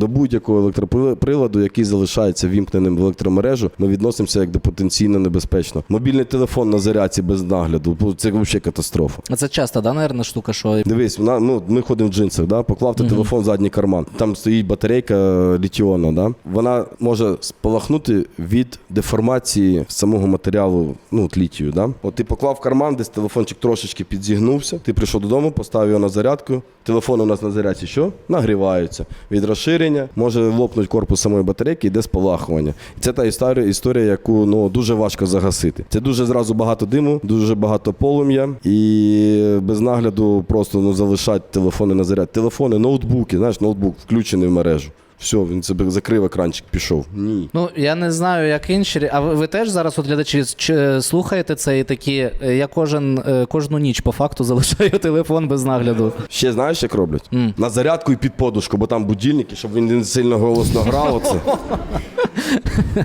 До будь-якого електроприладу, який залишається вімкненим в електромережу, ми відносимося як до потенційно небезпечно. Мобільний телефон на зарядці без нагляду це взагалі катастрофа. А Це часто, да, наверное, штука, що Дивись, вона, ну, ми ходимо в джинсах, да? поклав ти телефон в задній карман. Там стоїть батарейка літіонна. Да? Вона може спалахнути від деформації самого матеріалу, ну, от літію. Да? От ти поклав в карман, десь телефончик трошечки підзігнувся, ти прийшов додому, поставив його на зарядку. Телефон у нас на зарядці що? Нагріваються. Від розширення може лопнути корпус самої батарейки, йде спалахування. Це та історія, історія, яку ну, дуже важко загасити. Це дуже зразу багато диму, дуже багато полум'я, і без нагляду просто ну, залишати телефони на заряд. Телефони, ноутбуки, знаєш, ноутбук включений в мережу. Все, він себе закрив екранчик, пішов. Ні. Ну, я не знаю, як інші. А ви, ви теж зараз, от глядачі, чи слухаєте це і такі. е, Я кожен, е, кожну ніч по факту залишаю телефон без нагляду. Ще знаєш, як роблять? На зарядку і під подушку, бо там будильники, щоб він не сильно голосно грав. Оце.